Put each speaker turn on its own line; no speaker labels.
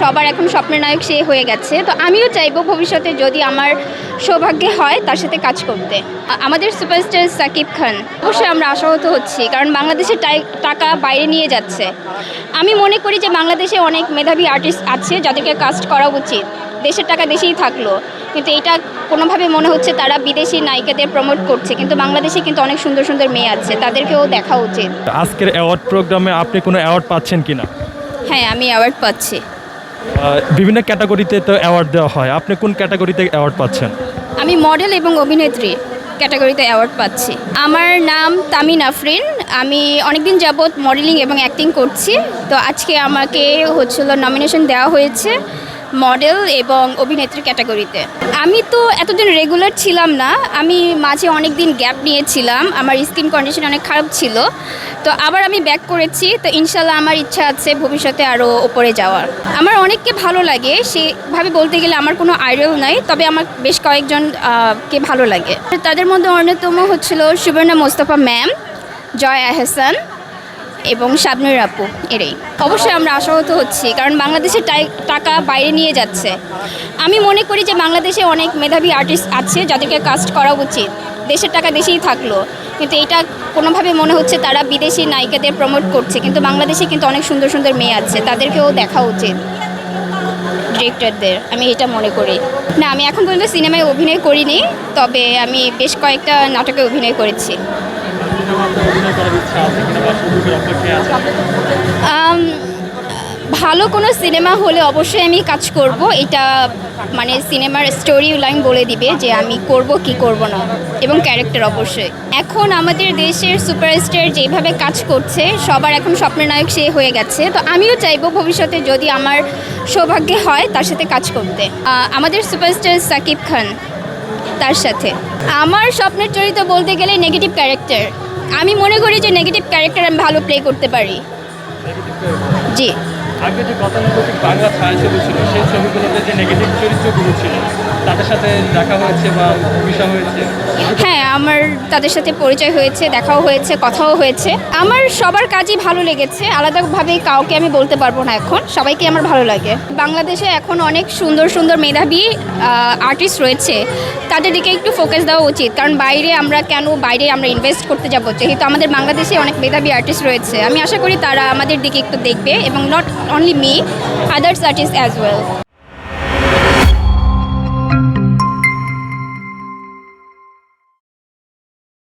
সবার এখন স্বপ্নের নায়ক সে হয়ে গেছে। তো আমিও চাইব ভবিষ্যতে যদি আমার সৌভাগ্যে হয় তার সাথে কাজ করতে। আমাদের সুপারস্টার সাকিব খান। অবশ্যই আমরা আশাহত হচ্ছি কারণ বাংলাদেশের টাকা বাইরে নিয়ে যাচ্ছে। আমি মনে করি যে বাংলাদেশে অনেক মেধাবী আর্টিস্ট আছে যাদেরকে কাস্ট করা উচিত। দেশের টাকা দেশেই থাকল। কিন্তু এটা কোনোভাবে মনে হচ্ছে তারা বিদেশি নায়িকাদের প্রমোট করছে কিন্তু বাংলাদেশে কিন্তু অনেক সুন্দর সুন্দর মেয়ে আছে তাদেরকেও দেখা উচিত।
আজকের অ্যাওয়ার্ড প্রোগ্রামে আপনি কোনো অ্যাওয়ার্ড পাচ্ছেন কিনা?
হ্যাঁ আমি অ্যাওয়ার্ড পাচ্ছি।
বিভিন্ন ক্যাটাগরিতে তো অ্যাওয়ার্ড দেওয়া হয়। আপনি কোন ক্যাটাগরিতে অ্যাওয়ার্ড পাচ্ছেন?
আমি মডেল এবং অভিনেত্রী ক্যাটাগরিতে অ্যাওয়ার্ড পাচ্ছি। আমার নাম তামিন আফরিন আমি অনেকদিন যাবৎ মডেলিং এবং অ্যাক্টিং করছি। তো আজকে আমাকে হচ্ছিল নমিনেশন দেওয়া হয়েছে। মডেল এবং অভিনেত্রী ক্যাটাগরিতে। আমি তো এতদিন রেগুলার ছিলাম না। আমি মাঝে অনেক দিন গ্যাপ নিয়েছিলাম। আমার স্কিন কন্ডিশন অনেক খারাপ ছিল। তো আবার আমি ব্যাক করেছি। তো ইনশাল্লাহ আমার ইচ্ছা আছে ভবিষ্যতে আরও ওপরে যাওয়ার। আমার অনেককে ভালো লাগে। সেভাবে বলতে গেলে আমার কোনো আইডল নাই। তবে আমার বেশ কয়েকজন কে ভালো লাগে। তাদের মধ্যে অন্যতম হচ্ছিল সুবর্ণা মোস্তফা ম্যাম জয় আহসান এবং শাবনুর আপু, এরাই। অবশ্যই আমরা আশাহত হচ্ছি, কারণ বাংলাদেশের টাকা বাইরে নিয়ে যাচ্ছে। আমি মনে করি যে বাংলাদেশে অনেক মেধাবী আর্টিস্ট আছে যাদেরকে কাস্ট করা উচিত। দেশের টাকা দেশেই থাকল। কিন্তু এটা কোনোভাবে মনে হচ্ছে তারা বিদেশি নায়িকাদের প্রমোট করছে, কিন্তু বাংলাদেশে কিন্তু অনেক সুন্দর সুন্দর মেয়ে আছে, তাদেরকেও দেখা উচিত। ডিরেক্টরদের আমি এটা মনে করি। না, আমি এখন পর্যন্ত সিনেমায় অভিনয় করিনি, তবে আমি বেশ কয়েকটা নাটকে অভিনয় করেছি। ভালো কোনো সিনেমা হলে অবশ্যই আমি কাজ করব। এটা মানে সিনেমার স্টোরি লাইন বলে দিবে যে আমি করব কি করব না এবং ক্যারেক্টার অবশ্যই। এখন আমাদের দেশের সুপারস্টার যেভাবে কাজ করছে, সবার এখন স্বপ্নের নায়ক সে হয়ে গেছে। তো আমিও চাইব ভবিষ্যতে যদি আমার সৌভাগ্যে হয় তার সাথে কাজ করতে। আমাদের সুপারস্টার সাকিব খান। তার সাথে। আমার স্বপ্নের চরিত্র বলতে গেলে নেগেটিভ ক্যারেক্টার আমি মনে করি যে নেগেটিভ ক্যারেক্টার আমি ভালো প্লে করতে পারি। জি।
আগে যে গতানুগতিক বাংলা ছায়াছবি ছিল সেই ছবিগুলোতে যে নেগেটিভ চরিত্রগুলো ছিল তাদের সাথে দেখা হয়েছে বা মিশা হয়েছে
হ্যাঁ আমার তাদের সাথে পরিচয় হয়েছে, দেখাও হয়েছে, কথাও হয়েছে। আমার সবার কাজই ভালো লেগেছে আলাদাভাবে কাউকে আমি বলতে পারব না এখন, সবাইকে আমার ভালো লাগে। বাংলাদেশে এখন অনেক সুন্দর সুন্দর মেধাবী আর্টিস্ট রয়েছে, তাদের দিকে একটু ফোকাস দেওয়া উচিত। কারণ বাইরে আমরা কেন, বাইরে আমরা ইনভেস্ট করতে যাব? যেহেতু আমাদের বাংলাদেশে অনেক মেধাবী আর্টিস্ট রয়েছে। আমি আশা করি তারা আমাদের দিকে একটু দেখবে এবং not only me others artist as well